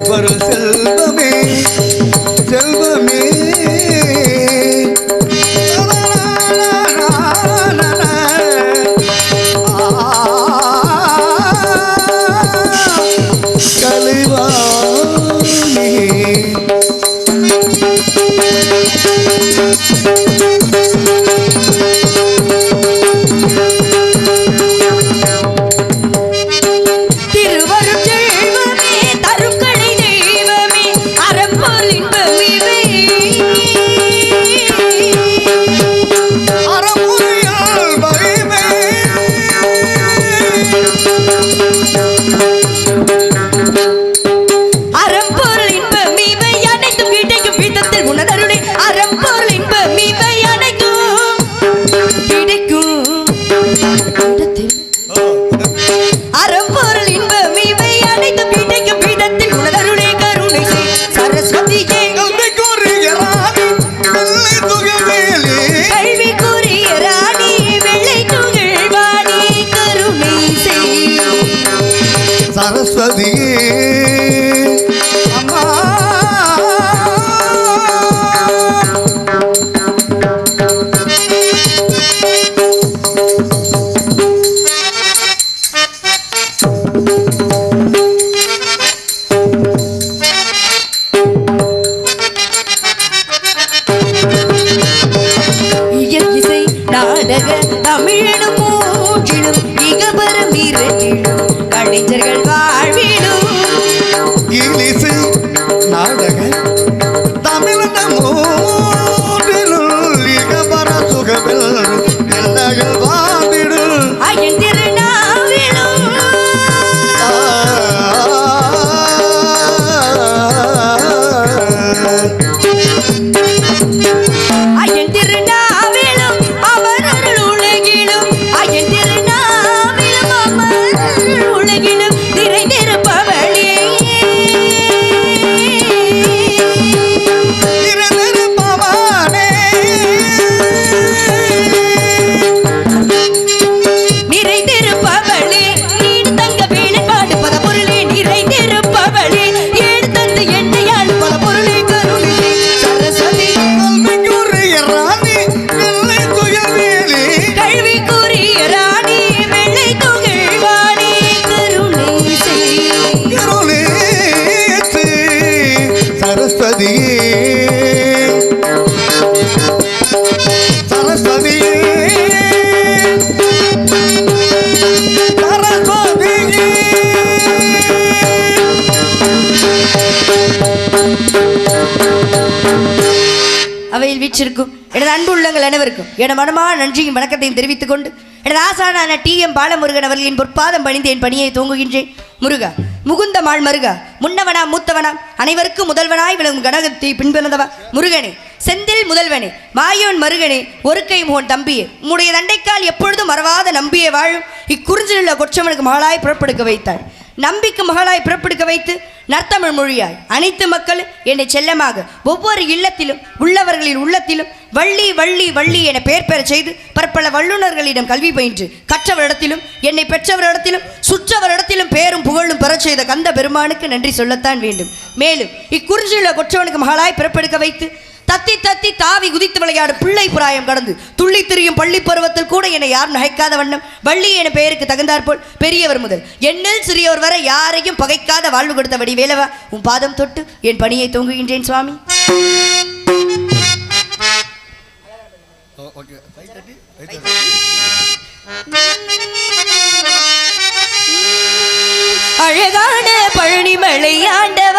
ஒரு செல்வமே செல்வமே தமிழனும் மூன்றிலும் இகபரம் இரண்டிலும் கலைஞர்கள் வா அனைவருக்கும் என மனமான நன்றியும் வணக்கத்தையும் தெரிவித்துக் கொண்டு எனது ஆசானான டி எம் பாலமுருகன் அவர்களின் பொற்பாதம் பணிந்து என் பணியை தூங்குகின்றேன் முருகா முகுந்த மாள் மருகா முன்னவனா மூத்தவனா அனைவருக்கும் முதல்வனாய் விளங்கும் கனகத்தை பின்பிறந்தவா முருகனே செந்தில் முதல்வனே மாயோன் மருகனே ஒரு கை முகன் தம்பியே உம்முடைய தண்டைக்கால் எப்பொழுதும் மறவாத நம்பியே வாழும் இக்குறிஞ்சிலுள்ள கொச்சவனுக்கு மகளாய் புறப்படுக்க வைத்தாள் நம்பிக்கை மகளாய் பிறப்பெடுக்க வைத்து நர்த்தமிழ் மொழியாய். அனைத்து மக்களும் என்னை செல்லமாக ஒவ்வொரு இல்லத்திலும் உள்ளவர்களின் உள்ளத்திலும் வள்ளி வள்ளி வள்ளி என பெயர் பெறச் செய்து பற்பல வல்லுநர்களிடம் கல்வி பயின்று கற்றவரிடத்திலும் என்னை பெற்றவரிடத்திலும் சுற்றவரிடத்திலும் பெயரும் புகழும் பெறச் செய்த கந்த பெருமானுக்கு நன்றி சொல்லத்தான் வேண்டும். மேலும் இக்குறிஞ்சியுள்ள கொற்றவனுக்கு மகளாய் பிறப்பெடுக்க வைத்து தத்தி தத்தி தாவி குதித்து விளையாடும் பிள்ளை பிராயம் கடந்து துள்ளி திரியும் பள்ளி பருவத்தில் கூட என்னை யாரும் நகைக்காத வண்ணம். வள்ளி என பெயருக்கு தகுந்தாற்போல் பெரியவர் முதல். என்னில் சிறியோர் வரை யாரையும் பகைக்காத வாழ்வு கொடுத்த வடி வேலவா? உன் பாதம் தொட்டு என் பணியை தூங்குகின்றேன் சுவாமி. அழகான பழனிமலை ஆண்டவா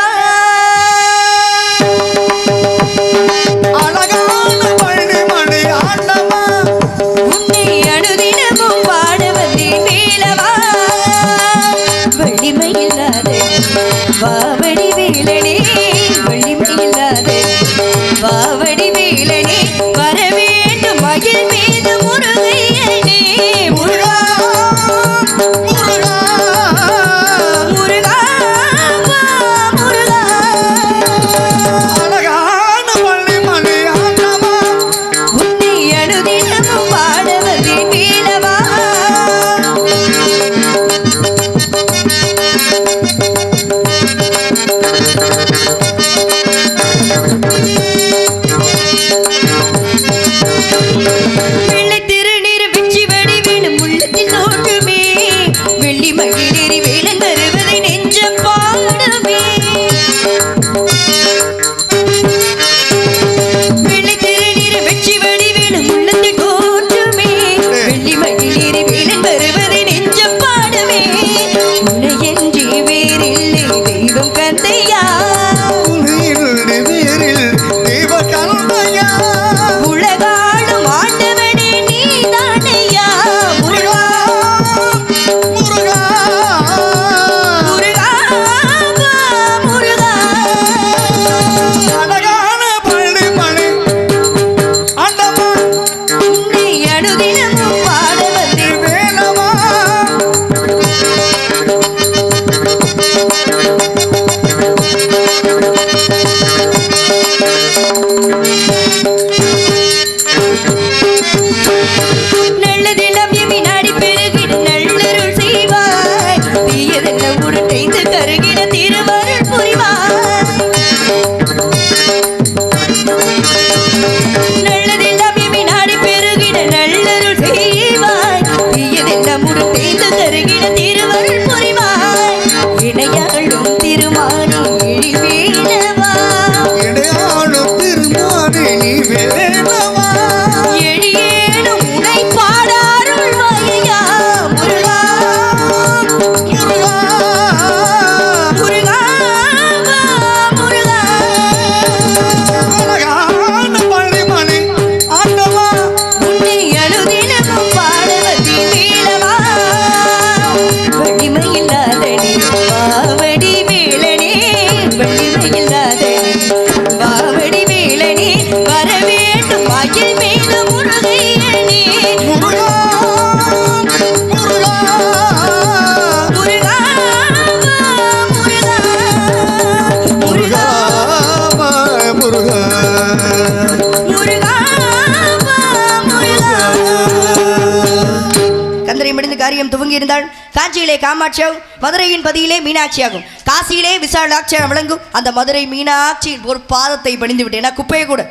காரியம் துவங்கியிருந்தாள் காஞ்சியிலே காமாட்சியாகும் மதுரையின் பதியிலே மீனாட்சியாகும் காசியிலே விசாலாட்சியாக விளங்கும் அந்த மதுரை மீனாட்சியின் ஒரு பாதத்தை பணிந்து விட்டேன். ஏன்னா குப்பையை கூட.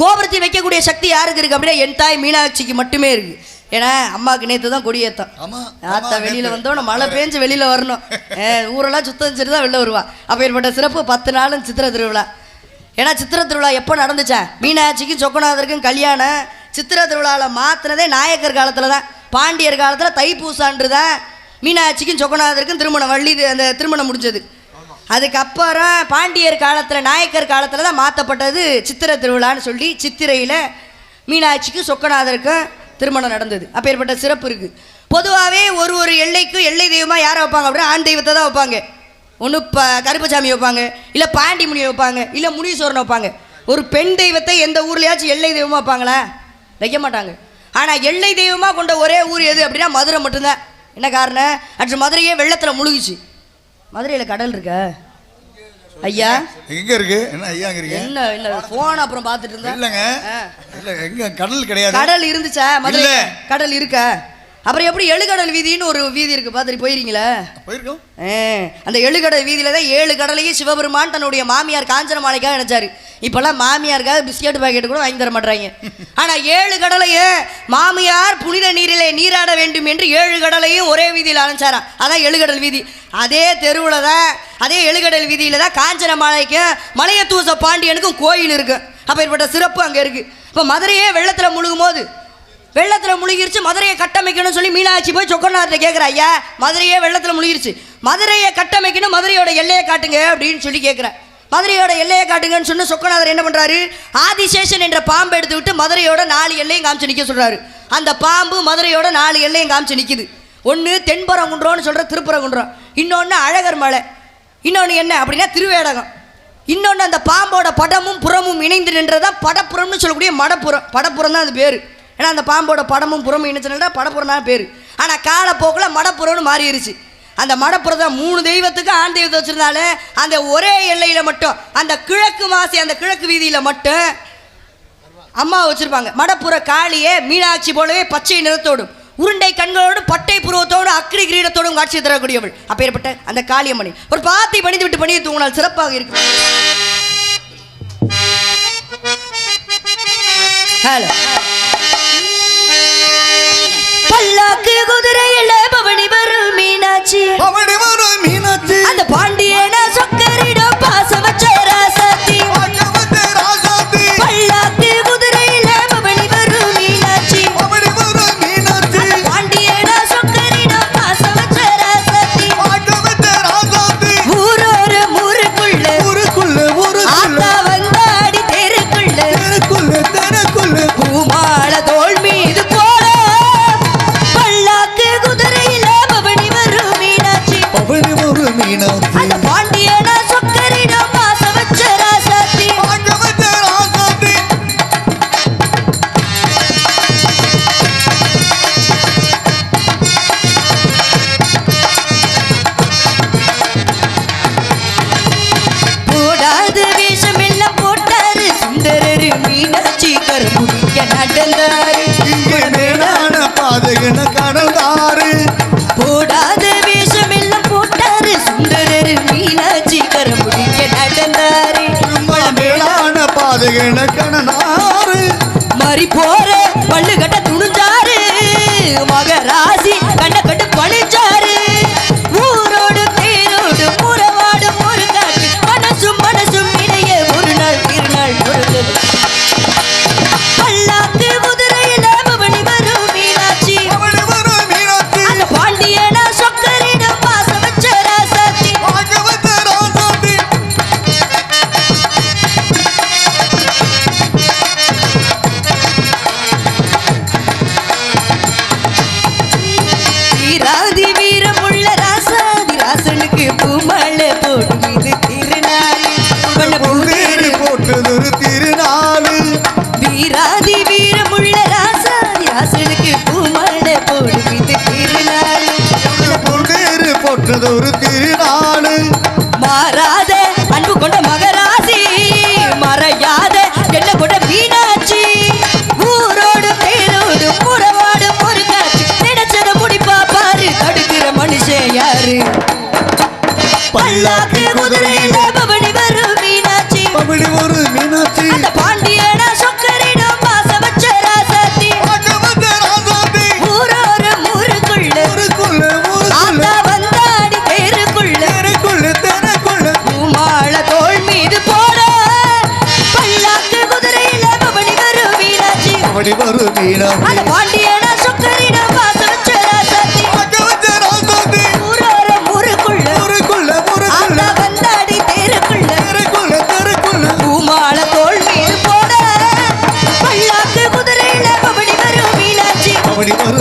கோபுரத்தில் வைக்கக்கூடிய சக்தி யாருக்கு இருக்கு அப்படின்னா என் தாய் மீனாட்சிக்கு மட்டுமே இருக்கு. ஏன்னா அம்மாவுக்கு நேற்று தான் கொடியேத்தம். ஆமா ஆத்தா வெளியில வந்தோம் மழை பேஞ்சு வெளியில வரணும். ஊரெல்லாம் சுத்தம் செஞ்சு தான் வெளில வருவா. அப்பேற்பட்ட சிறப்பு பத்து நாளும் சித்திரை திருவிழா. ஏன்னா சித்திரை திருவிழா எப்போ நடந்துச்சா? மீனாட்சிக்கும் சொக்கநாதருக்கும் கல்யாணம். சித்திரை திருவிழாவில் மாற்றினதே நாயக்கர் காலத்தில் தான் பாண்டியர் காலத்தில் தைப்பூசான்று தான் மீனாட்சிக்கும் சொக்கநாதருக்கும் திருமணம் வள்ளி அந்த திருமணம் முடிஞ்சது. அதுக்கப்புறம் பாண்டியர் காலத்தில் நாயக்கர் காலத்தில் தான் மாற்றப்பட்டது சித்திரை திருவிழான்னு சொல்லி சித்திரையில் மீனாட்சிக்கும் சொக்கநாதருக்கும் திருமணம் நடந்தது. அப்பேற்பட்ட சிறப்பு இருக்குது பொதுவாகவே ஒரு ஒரு எல்லைக்கும் எல்லை தெய்வமாக யாரை வைப்பாங்க அப்படின்னா ஆண் தெய்வத்தை தான் வைப்பாங்க. ஒன்று ப கருப்பசாமி வைப்பாங்க இல்லை பாண்டி முனியை வைப்பாங்க இல்லை முனீஸ்வரன் வைப்பாங்க. ஒரு பெண் தெய்வத்தை எந்த ஊர்லேயாச்சும் எல்லை தெய்வமாக வைப்பாங்களா? வைக்க மாட்டாங்க. ஆனால் எல்லை தெய்வமாக கொண்ட ஒரே ஊர் எது அப்படின்னா மதுரை மட்டும்தான். என்ன காரணம்? அன்று மதுரையே வெள்ளத்தில் முழுகிச்சு. மதுரையில் கடல் இருக்கா? ஐயா? எங்க இருக்கு? என்ன ஐயா இருக்கு என்ன என்ன ஃபோன் அப்புறம் பார்த்துட்டு இருந்தேன். இல்லங்க. இல்ல எங்க கடல் கிடையாது. கடல் இருந்துச்சா? மதுரை. கடல் இருக்கா? அப்புறம் எப்படி எழுகடல் வீதின்னு ஒரு வீதி இருக்கு பார்த்துட்டு போயிருக்கீங்களா? போயிருக்கோம். அந்த எழுகடல் வீதியில தான் ஏழு கடலையும் சிவபெருமான் தன்னுடைய மாமியார் காஞ்சன மாலைக்காக நினைச்சாரு. இப்பெல்லாம் மாமியாருக்காக பிஸ்கெட் பாக்கெட் கூட வாங்கி தர மாட்டாங்க ஆனா ஏழு கடலையும் மாமியார் புனித நீரிலே நீராட வேண்டும் என்று ஏழு கடலையும் ஒரே வீதியில் அணைச்சாராம். அதான் எழுகடல் வீதி. அதே தெருவில் தான் அதே எழுகடல் வீதியில தான் காஞ்சன மாலைக்கும் மலையத்தூச பாண்டியனுக்கும் கோயில் இருக்கு. அப்பேற்பட்ட சிறப்பு அங்கே இருக்கு. இப்போ மதுரையே வெள்ளத்தில் முழுகும் போது வெள்ளத்தில் முழுகிருச்சு மதுரையை கட்டமைக்கணும்னு சொல்லி மீனாட்சி போய் சொக்கநாதர்கிட்ட கேட்குற ஐயா மதுரையே வெள்ளத்தில் முழுகிருச்சு. மதுரையை கட்டமைக்கணும் மதுரையோட எல்லையை காட்டுங்க அப்படின்னு சொல்லி கேட்குறேன் மதுரையோட எல்லையை காட்டுங்கன்னு சொன்ன சொக்கநாதர் என்ன பண்ணுறாரு ஆதிசேஷன் என்ற பாம்பை எடுத்து விட்டு மதுரையோட நாலு எல்லையும் காமிச்சு நிற்க சொல்கிறாரு அந்த பாம்பு மதுரையோட நாலு எல்லையும் காமிச்சு நிற்கிது ஒன்று தென்பரங்குன்றோன்னு சொல்கிற திருப்பரங்குன்றம் இன்னொன்று அழகர் மலை. இன்னொன்று என்ன அப்படின்னா திருவேடகம். இன்னொன்று அந்த பாம்போட படமும் புறமும் இணைந்து நின்றதான் படப்புறம்னு சொல்லக்கூடிய மடப்புறம். படப்புறம் தான் அது பேர். ஏன்னா அந்த பாம்போட படமும் புறமும் இணைச்சுனா படப்புறம் தான் பேர். ஆனால் காலப்போக்கில் மடப்புறம்னு மாறிடுச்சு அந்த மடப்புறம் தான் மூணு தெய்வத்துக்கு ஆண் தெய்வத்தை வச்சுருந்தாலே அந்த ஒரே எல்லையில் மட்டும் அந்த கிழக்கு மாசி அந்த கிழக்கு வீதியில் மட்டும் அம்மா வச்சிருப்பாங்க. மடப்புற காளியே மீனாட்சி போலவே பச்சை நிறத்தோடும் உருண்டை கண்களோடு பட்டை புருவத்தோடு அக்னி கிரீடத்தோடும் காட்சி தரக்கூடியவள். அப்பேற்பட்ட அந்த காளியம்மணி. ஒரு பாத்தி பணிந்து விட்டு பணியை தூங்கினால் சிறப்பாக இருக்கு ஹலோ. பல்லாக்கு குதிரையில பவனி வரும் மீனாட்சி. அவடி வரும் மீனாட்சி. அந்த பாண்டியன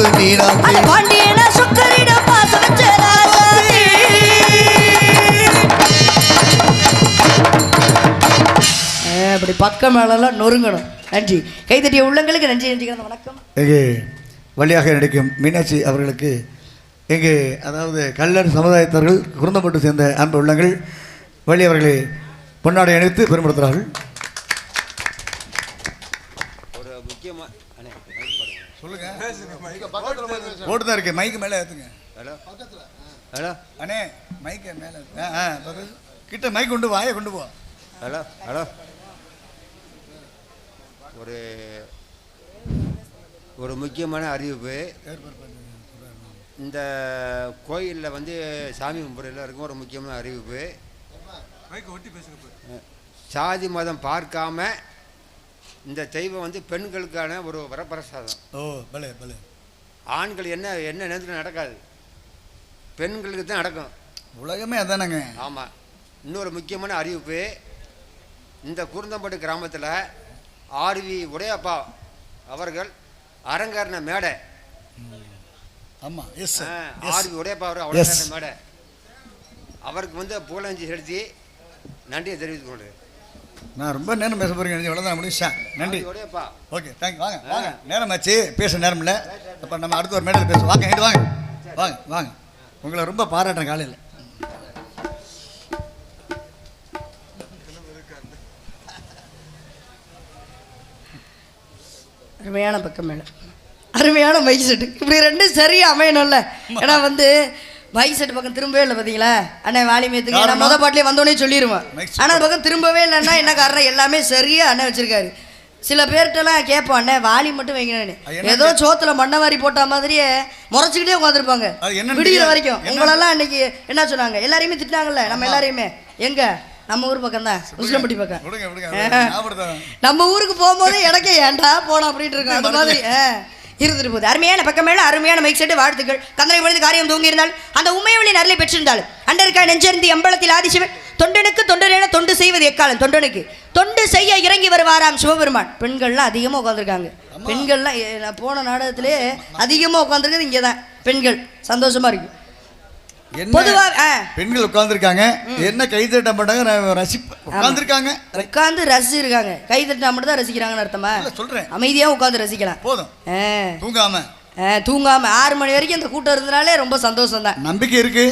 அப்படி பாண்டியனா சுக்கரிடம் பக்கம் மேலெல்லாம் நொறுங்கணும். நன்றி. கைத்தட்டிய உள்ளங்களுக்கு நன்றி நன்றி. வணக்கம். இங்கே வழியாக நடிக்கும் மீனாட்சி அவர்களுக்கு இங்கே அதாவது கல்லர் சமுதாயத்தவர்கள் குருந்தப்பட்டு சேர்ந்த அன்பு உள்ளங்கள் வழி அவர்களை பொன்னாடை அணிவித்து பெருமைப்படுத்துகிறார்கள் ஒரு முக்கியமாக அண்ணே சொல்லுங்க ஓட்டு தான் இருக்கு. மைக்கு மேலே ஏற்றுங்க ஹலோ ஹலோ அண்ணே மைக்கு மேலே ஆ ஆ. கிட்ட மைக் கொண்டு வாயை கொண்டு போ. ஹலோ ஹலோ ஒரு ஒரு முக்கியமான அறிவிப்பு. இந்த கோயிலில் வந்து சாமி கும்பிட்றதுல இருக்கும் ஒரு முக்கியமான அறிவிப்பு. சாதி மதம் பார்க்காம இந்த தெய்வம் வந்து பெண்களுக்கான ஒரு வரப்பிரசாதம். ஓ பலே பலே. ஆண்கள் என்ன என்ன நேரத்தில் நடக்காது. பெண்களுக்கு தான் நடக்கும். உலகமே அதானங்க. ஆமாம் இன்னொரு முக்கியமான அறிவிப்பு இந்த குருந்தம்பட்டு கிராமத்தில் ஆர்வி உடையப்பா அவர்கள் அரங்கேறின மேடை. ஆமாம் எஸ் ஆர்வி உடையப்பா அவர் Yes. அரங்கேறின மேடை. அவருக்கு வந்து புகழஞ்சி செலுத்தி நன்றியை தெரிவித்துக் கொண்டு நான் ரொம்ப நேரம் பேச போறீங்க இவ்வளோதான் முடிச்சா நன்றி. ஆர்வி உடையப்பா ஓகே தேங்க்யூ வாங்க வாங்க. நேரம் ஆச்சு பேச நேரம் இல்லை. அப்போ நம்ம அடுத்த ஒரு மேடையில் பேசுவோம். வாங்க வாங்க. வாங்க வாங்க. உங்களை ரொம்ப பாராட்டுறேன் காலையில். அருமையான பக்கம் மேலே. அருமையான மைக் செட்டு. இப்படி ரெண்டும் சரியா அமையணும்ல. ஏன்னா வந்து மைக் செட் பக்கம் திரும்பவே இல்லை பார்த்தீங்களா அண்ணே வாலிமேத்துக்கு நான்? முத பாட்டிலே வந்தோடனே சொல்லிடுவேன் ஆனால் அந்த பக்கம் திரும்பவே இல்லைன்னா என்ன காரணம்? எல்லாமே சரியா அண்ணன் வச்சிருக்காரு. சில பேர்கிட்டலாம் கேட்போம் அண்ணே வாலி மட்டும் அது என்ன ஏதோ சோத்துல மண்ணவாரி போட்ட மாதிரியே முறைச்சிக்கிட்டே உட்காந்துருப்பாங்க அது விடிகிற. வரைக்கும்? உங்களெல்லாம் அன்னைக்கு என்ன சொன்னாங்க? எல்லாரையுமே திட்டினாங்கல்ல நம்ம எல்லாரையுமே. எங்க? நம்ம ஊர் பக்கம் தான். முஸ்லம்பட்டி பக்கம். நம்ம ஊருக்கு போகும்போது எனக்கே ஏன்டா போனோம் அப்படின்ட்டு இருக்கோம். அந்த மாதிரி இருந்துட்டு போகுது. அருமையான பக்கம் மேல அருமையான மைக் செட்டு வாழ்த்துக்கள். கந்தனை பொழுது காரியம் தூங்கி இருந்தால் அந்த உண்மையொழி நரலை பெற்றிருந்தால். அண்டருக்கா நெஞ்சருந்தி அம்பலத்தில் ஆதிசிவன். தொண்டனுக்கு தொண்டனென தொண்டு செய்வது எக்காலம்? தொண்டனுக்கு. தொண்டு செய்ய இறங்கி வருவாராம் சிவபெருமான். பெண்கள்லாம் அதிகமாக உட்காந்துருக்காங்க பெண்கள்லாம் நான் போன நாடகத்திலே அதிகமாக உட்காந்துருக்குது இங்கே தான் பெண்கள். சந்தோஷமா இருக்கு. என்ன? பொதுவா ஆ. பெண்கள் உட்கார்ந்துருக்காங்க. என்ன கை தட்ட மாட்டாங்க? நான் ரசி உட்கார்ந்துருக்காங்க. உட்காந்து ரசிச்சிருக்காங்க. கை தட்டினா மட்டும் தான் ரசிக்கிறாங்கன்னு அர்த்தமா? சொல்றேன். அமைதியாக உட்காந்து ரசிக்கலாம். போதும். தூங்காம. தூங்காம. ஆறு மணி வரைக்கும் இந்த கூட்டம் இருந்தனாலே ரொம்ப சந்தோஷம் தான் நம்பிக்கை இருக்கு.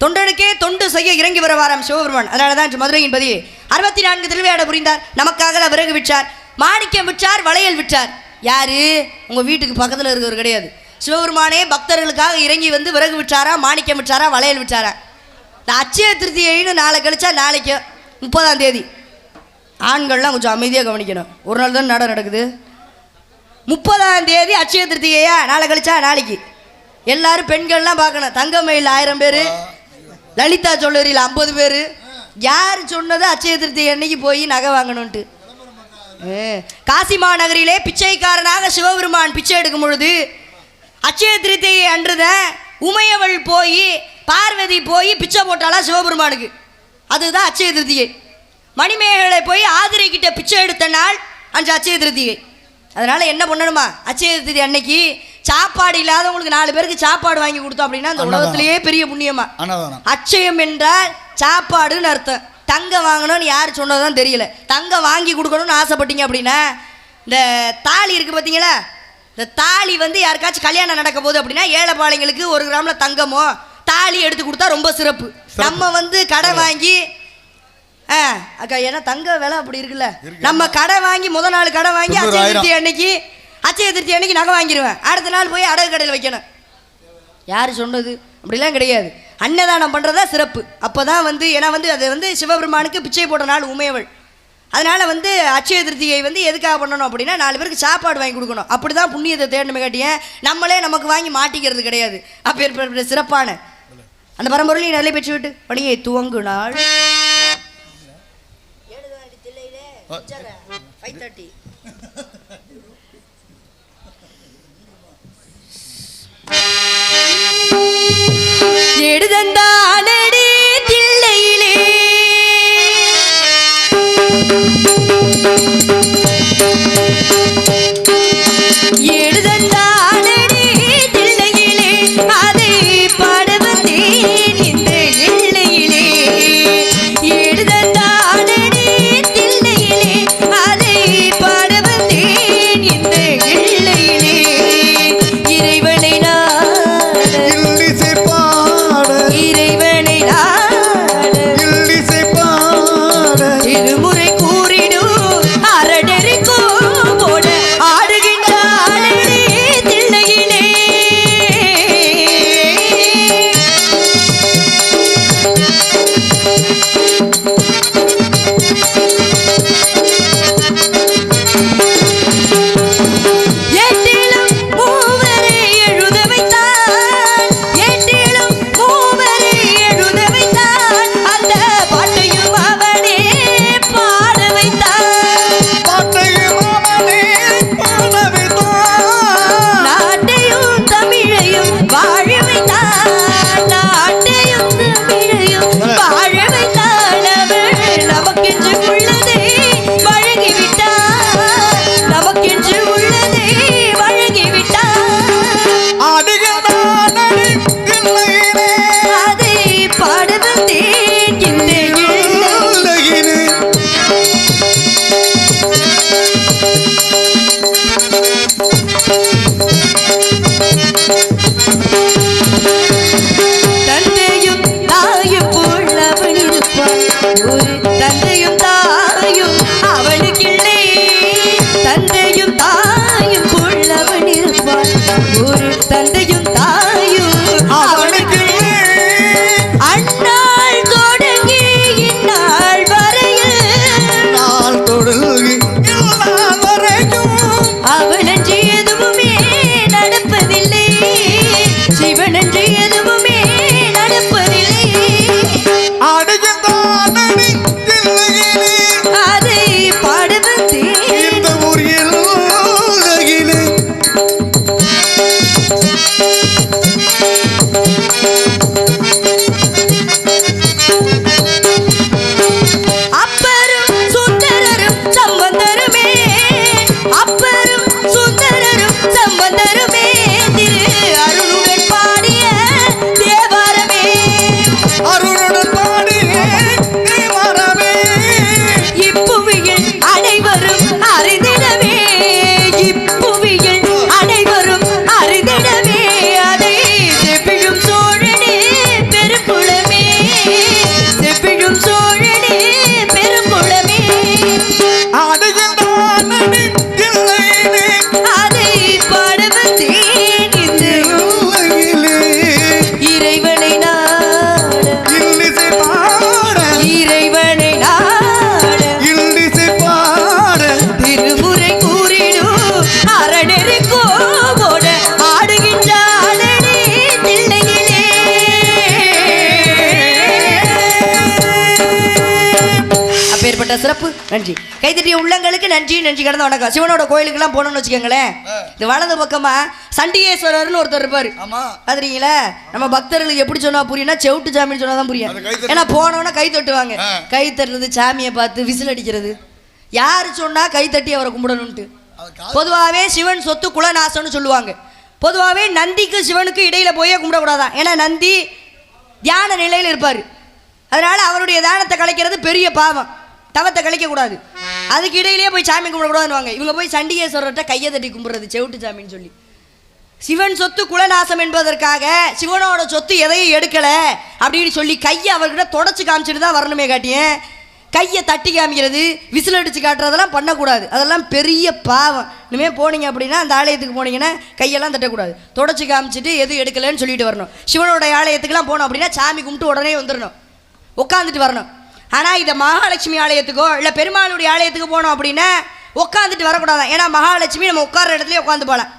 தொண்டனுக்கே தொண்டு செய்ய இறங்கி வருவாராம் சிவபெருமான். அதனால தான் மதுரையின் பதி அறுபத்தி நான்கு திருவிளையாட புரிந்தார். நமக்காக விறகு விற்றார். மாணிக்கம் விற்றார் வளையல் விற்றார். யாரு? உங்க வீட்டுக்கு பக்கத்தில் இருக்கிறவர் கிடையாது. சிவபெருமானே பக்தர்களுக்காக இறங்கி வந்து விறகு விட்டாரா மாணிக்கம் விட்டாரா வளையல் விட்டாரா இந்த அச்சய திருத்தியைன்னு நாளை கழிச்சா நாளைக்கு முப்பதாம் தேதி. ஆண்கள்லாம் கொஞ்சம் அமைதியாக கவனிக்கணும். ஒரு நாள் தான் நடம் நடக்குது. முப்பதாம் தேதி அட்சய திருத்திகையா நாளை கழிச்சா நாளைக்கு. எல்லாரும் பெண்கள்லாம் பார்க்கணும். தங்கமயில் ஆயிரம் பேர். லலிதா சொல்லரியில் ஐம்பது பேர். யார் சொன்னது அச்சய திருத்திகை அன்னைக்கு போய் நகை வாங்கணுன்ட்டு காசி மாநகரிலே பிச்சைக்காரனாக சிவபெருமான் பிச்சை எடுக்கும் பொழுது அட்சய திருத்திகை அன்றுதான் உமையவள் போய் பார்வதி போய் பிச்சை போட்டாளா சிவபெருமானுக்கு. அதுதான் அட்சய திருத்திகை மணிமேகலை போய் ஆதிரை கிட்ட பிச்சை எடுத்த நாள் அஞ்சு அட்சய திருத்திகை அதனால என்ன பண்ணணுமா? அட்சய திருத்தி அன்னைக்கு சாப்பாடு இல்லாதவங்களுக்கு நாலு பேருக்கு சாப்பாடு வாங்கி கொடுத்தோம் அப்படின்னா அந்த. உலகத்திலேயே பெரிய புண்ணியமா? அட்சயம் என்றால் சாப்பாடுன்னு அர்த்தம். தங்கம் வாங்கணும்னு யார் சொன்னதுதான் தெரியல. தங்கம் வாங்கி கொடுக்கணும்னு ஆசைப்பட்டீங்க அப்படின்னா இந்த தாலி இருக்கு பார்த்தீங்களா? இந்த தாலி வந்து யாருக்காச்சும் கல்யாணம் நடக்க போகுது அப்படின்னா ஏழைப்பாளைங்களுக்கு ஒரு கிராமில் தங்கமோ தாலி எடுத்து கொடுத்தா ரொம்ப சிறப்பு. நம்ம வந்து கடை வாங்கி ஆ அக்கா ஏன்னா தங்க விலை அப்படி இருக்குல்ல. இருக்கு. நம்ம கடை வாங்கி முத நாள் கடை வாங்கி அச்சய. திருத்தி அன்னைக்கு அச்சய திருத்தி அன்னைக்கு நகை வாங்கிடுவேன் அடுத்த நாள் போய் அடகு கடையில் வைக்கணும். யார் சொன்னது? அப்படிலாம் கிடையாது. அன்னதானம் பண்ணுறதா சிறப்பு. அப்போ தான் வந்து ஏன்னா வந்து அது வந்து சிவபெருமானுக்கு பிச்சை போட்ட நாள் உமையவள். அதனால் வந்து அச்சய திருத்தியை வந்து எதுக்காக பண்ணணும் அப்படின்னா நாலு பேருக்கு சாப்பாடு வாங்கி கொடுக்கணும். அப்படி தான் புண்ணியத்தை தேடணுமே காட்டியேன் நம்மளே நமக்கு வாங்கி மாட்டிக்கிறது கிடையாது. அப்பேற்பட்ட சிறப்பான. அந்த பரம்பொருளையும் நிலை பெற்று விட்டு பணியை துவங்கு நாள் எடுதந்தானடி Thank you. அப்பேற்பட்ட சிறப்பு. நன்றி. கைத்தட்டிய உள்ளங்களுக்கு நன்றி நன்றி. கடந்த வணக்கம். சிவனோட கோயிலுக்கெல்லாம் போனோம்னு வச்சுக்கோங்களேன். இது வலது பக்கமா சண்டிகேஸ்வரர்னு ஒருத்தர் இருப்பாரு. பாத்துறீங்களா நம்ம பக்தர்களுக்கு எப்படி சொன்னா புரியும்னா செவிட்டு சாமின்னு சொன்னா தான் புரியும். ஏன்னா போனோன்னா கை தட்டுவாங்க. கை தட்டுறது சாமியை பார்த்து விசில் அடிக்கிறது. யாரு சொன்னா கை தட்டி அவரை கும்பிடணும்ட்டு பொதுவாகவே சிவன் சொத்து குலநாசம்னு சொல்லுவாங்க. பொதுவாகவே நந்திக்கு சிவனுக்கு இடையில போயே கும்பிடக்கூடாதான். ஏன்னா நந்தி தியான நிலையில் இருப்பார். அதனால அவருடைய தானத்தை கலைக்கிறது பெரிய பாவம். தவத்தை கழிக்கக்கூடாது அதுக்கு இடையிலேயே போய் சாமி கும்பிடக்கூடாதுவாங்க இவங்க போய் சண்டிகேஸ்வரர்கிட்ட கையை தட்டி கும்பிடுறது செவிட்டு சாமின்னு சொல்லி. சிவன் சொத்து குலநாசம் என்பதற்காக சிவனோட சொத்து எதையும் எடுக்கல அப்படின்னு சொல்லி கையை அவர்கிட்ட தொடச்சு காமிச்சிட்டு தான் வரணுமே காட்டியேன் கையை தட்டி காமிக்கிறது விசில் அடித்து காட்டுறதெல்லாம் பண்ணக்கூடாது. அதெல்லாம் பெரிய பாவம். இனிமேல் போனீங்க அப்படின்னா அந்த ஆலயத்துக்கு போனீங்கன்னா கையெல்லாம் தட்டக்கூடாது. தொடச்சி காமிச்சிட்டு எதுவும் எடுக்கலைன்னு சொல்லிட்டு வரணும். சிவனோட ஆலயத்துக்குலாம் போனோம் அப்படின்னா சாமி கும்பிட்டு உடனே வந்துடணும். உட்காந்துட்டு வரணும். ஆனால் இதை மகாலட்சுமி ஆலயத்துக்கோ இல்லை பெருமாளுடைய ஆலயத்துக்கு போனோம் அப்படின்னா உட்காந்துட்டு வரக்கூடாது ஏன்னா மகாலட்சுமி நம்ம உட்கார்ற இடத்துலயே உட்காந்து போகலாம்.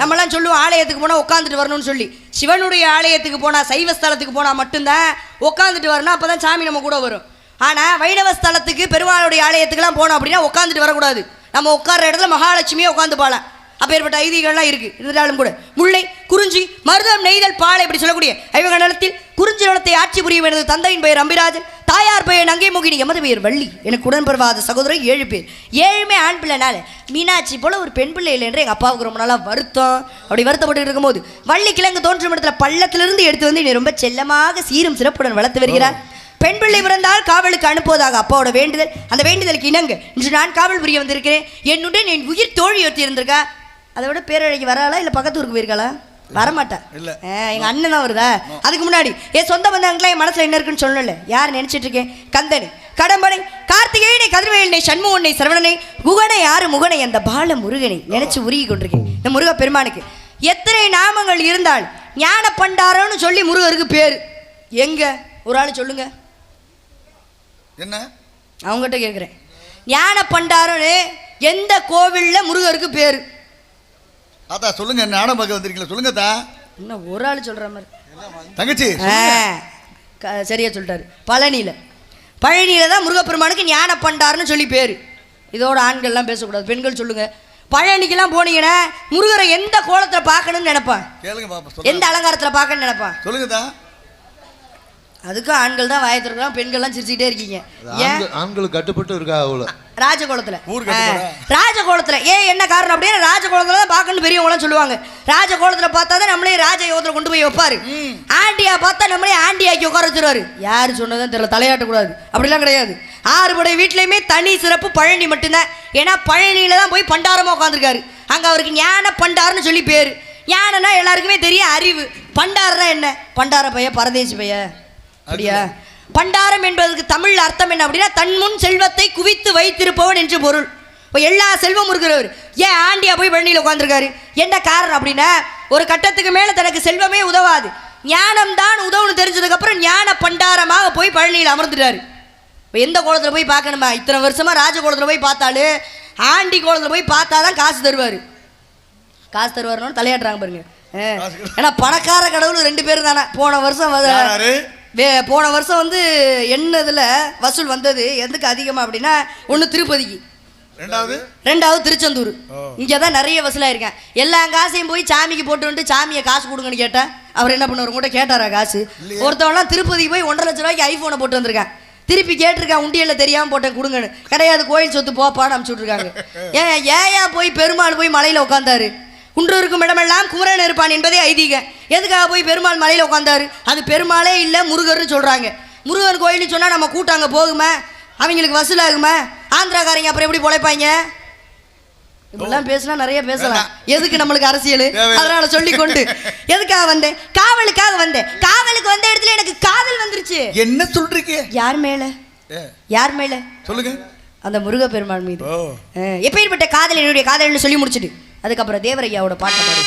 நம்மலாம் சொல்லுவோம் ஆலயத்துக்கு போனால் உட்காந்துட்டு வரணும்னு சொல்லி. சிவனுடைய ஆலயத்துக்கு போனால் சைவ ஸ்தலத்துக்கு போனால் மட்டும்தான் உட்காந்துட்டு வரணும் அப்போ தான் சாமி நம்ம கூட வரும். ஆனால் வைணவ ஸ்தலத்துக்கு பெருமாளுடைய ஆலயத்துக்குலாம் போனோம் அப்படின்னா உட்காந்துட்டு வரக்கூடாது. நம்ம உட்கார்ற இடத்துல மகாலட்சுமியே உட்காந்து போகலாம். அப்பேற்பட்ட ஐதீகங்கள்லாம் இருக்குது இருந்தாலும் கூட. முல்லை குறிஞ்சி மருதம் நெய்தல் பாலை இப்படி சொல்லக்கூடிய ஐவக நிலத்தில் குறிஞ்சிலத்தை ஆட்சி புரியும் எனது தந்தையின் பெயர் அம்பிராஜன். தாயார் பெயர் நங்கை மோகினி எமது பெயர் வள்ளி. எனக்கு உடன்பெறவாத சகோதரர் ஏழு பேர். ஏழுமே ஆண் பிள்ளைனால. மீனாட்சி போல ஒரு பெண் பிள்ளை இல்லை என்று எங்கள் அப்பாவுக்கு ரொம்ப நாளாக வருத்தம். அப்படி வருத்தப்பட்டு இருக்கும்போது வள்ளி கிழங்கு தோன்றும் இடத்துல பள்ளத்திலிருந்து எடுத்து வந்து என்னை ரொம்ப செல்லமாக சீரும் சிறப்புடன் வளர்த்து வருகிறார். பெண் பிள்ளை பிறந்தால் காவலுக்கு அனுப்புவதாக அப்பாவோட வேண்டுதல். அந்த வேண்டுதலுக்கு இணங்க இன்று நான் காவல் புரிய வந்திருக்கிறேன். என்னுடன் என் உயிர் தோழி ஒருத்தி இருந்திருக்கா? அதோட பேரழகி வராளா? இல்லை பக்கத்து ஊருக்கு போயிருக்காளா? வரமாட்டா இல்ல. எங்க அண்ணன் தான் வருதா? அதுக்கு முன்னாடி என் சொந்த பந்தங்களா என் மனசுல என்ன இருக்குன்னு சொல்லல. யார் நினைச்சிட்டு இருக்கேன்? கந்தனை. கடம்பனை கார்த்திகேயனை கதிர்வேலனை சண்முகனை சரவணனை குகனை யாரு முகனை அந்த பால முருகனை நினைச்சு உருகி கொண்டிருக்கேன். இந்த முருக பெருமானுக்கு எத்தனை நாமங்கள் இருந்தால் ஞான பண்டாரம்னு சொல்லி முருகருக்கு பேர். எங்க? ஒரு ஆள் சொல்லுங்க. என்ன? அவங்ககிட்ட கேட்குறேன் ஞான பண்டாரம்னு எந்த கோவில்ல முருகருக்கு பேர்? தாத்தா சொல்லுங்க நாடகம் பார்க்க வந்திருக்கீங்களா? சொல்லுங்க தா இன்னும் ஒரு ஆள் சொல்ற மாதிரி. தங்கச்சி க- சரியா சொல்லிட்டாரு. பழனியில். பழனியில் தான் முருகப்பெருமானுக்கு ஞான பண்டார்னு சொல்லி பேர். இதோட ஆண்கள்லாம் பேசக்கூடாது. பெண்கள் சொல்லுங்க. பழனிக்கெல்லாம் போனீங்கன்னா முருகரை எந்த கோலத்தில் பார்க்கணும்னு நினைப்பான்? கேளுங்க பாப்பா சொல்லுங்க. எந்த அலங்காரத்தில் பார்க்கணும்னு நினைப்பான்? சொல்லுங்க தா அதுக்கும் ஆண்கள் தான் வாயத்திருக்கலாம் பெண்கள்லாம் சிரிச்சுக்கிட்டே இருக்கீங்க. ஏன்? ஆண்களுக்கு கட்டுப்பட்டு இருக்கா அவ்வளோ ராஜகுலத்தில் ஊர் கட்டுப்பாடா? ராஜகுலத்தில் ஏன் என்ன காரணம் அப்படின்னா ராஜகுலத்தில் தான் பார்க்கணும் பெரியவங்களாம் சொல்லுவாங்க. ராஜகுலத்தில் பார்த்தா தான் நம்மளே ராஜ யோகத்தில் கொண்டு போய் வைப்பாரு. ஆண்டியா பார்த்தா நம்மளே ஆண்டியாக்கி உட்கார வச்சிருவாரு. யாரு சொன்னதுன்னு தெரியல தலையாட்டக்கூடாது அப்படிலாம் கிடையாது. ஆறுபடை வீட்லையுமே தனி சிறப்பு பழனி மட்டும்தான். ஏன்னா பழனியில தான் போய் பண்டாரமாக உட்காந்துருக்காரு அங்கே அவருக்கு ஞான பண்டாரன்னு சொல்லி பேர். ஞானம்னா எல்லாருக்குமே தெரியும் அறிவு. பண்டாரனா என்ன? பண்டார பைய பரதேசி பைய அப்படியா? பண்டாரம் என்பதற்கு தமிழ் அர்த்தம் என்ன அப்படின்னா தன் முன் செல்வத்தை குவித்து வைத்திருப்பவன் என்று பொருள். இப்போ எல்லா செல்வம் இருக்கிறவர். ஏன் ஆண்டியா போய் பழனியில் உட்காந்துருக்காரு என்ன காரணம் அப்படின்னா ஒரு கட்டத்துக்கு மேலே தனக்கு செல்வமே உதவாது. ஞானம் தான் உதவுன்னு தெரிஞ்சதுக்கப்புறம் ஞான பண்டாரமாக போய் பழனியில் அமர்ந்துட்டாரு. இப்போ எந்த கோலத்தில் போய் பார்க்கணுமா? இத்தனை வருஷமா ராஜ கோலத்தில் போய் பார்த்தாலே ஆண்டி கோலத்தில் போய் பார்த்தா தான் காசு தருவார். காசு தருவாருன்னு தலையாட்டுறாங்க பாருங்க. ஏன்னா பணக்கார கடவுள் ரெண்டு பேரும் தானே? போன வருஷம் வ- போன வருஷம் வந்து என்னதுல வசூல் வந்தது எதுக்கு அதிகமாக அப்படின்னா ஒன்று திருப்பதிக்கு. ரெண்டாவது? ரெண்டாவது திருச்செந்தூர். இங்கே தான் நிறைய வசூலாயிருக்கேன். எல்லா காசையும் போய் சாமிக்கு போட்டு வந்துட்டு சாமியை காசு கொடுங்கன்னு கேட்டேன். அவர் என்ன பண்ணுவார்? உங்கள்கிட்ட கேட்டாரா காசு? ஒருத்தவன்லாம் திருப்பதிக்கு போய் ஒன்றரை லட்ச ரூபாய்க்கு ஐஃபோனை போட்டு வந்திருக்கேன். திருப்பி கேட்டிருக்கேன் உண்டியலில் தெரியாமல் போட்டேன் கொடுங்கன்னு. கிடையாது கோயில் சொத்து போப்பான்னு அனுப்பிச்சு விட்ருக்காங்க ஏன் ஏயா போய் பெருமாள் போய் மலையில் உட்காந்தாரு குன்று இருக்கும் இடமெல்லாம் குமரன் இருப்பான் என்பதே ஐதீகம் எதுக்காக போய் பெருமாள் மலையில் உட்காந்தாரு அது பெருமாளே இல்லை முருகர்னு சொல்கிறாங்க முருகர் கோயில்னு சொன்னால் நம்ம கூட்டம் அங்கே போகுமா? அவங்களுக்கு வசூலாகுமா ஆந்திராக்காரங்க அப்புறம் எப்படி பொழைப்பாங்க? இப்படிலாம் பேசினா நிறைய பேசலாம். எதுக்கு நம்மளுக்கு அரசியல். அதனால சொல்லி கொண்டு எதுக்காக வந்தேன்? காவலுக்காக வந்தேன். காவலுக்கு வந்த இடத்துல எனக்கு காதல் வந்துருச்சு. என்ன சொல்றீங்க? யார் மேல? யார் மேல? சொல்லுங்க. அந்த முருகப்பெருமான் மீது. ஓ. எப்பேற்பட்ட காதல் என்னுடைய காதல்னு சொல்லி முடிச்சிட்டு. அதுக்கப்புறம் தேவரையாவோட பாட்டை பாடு.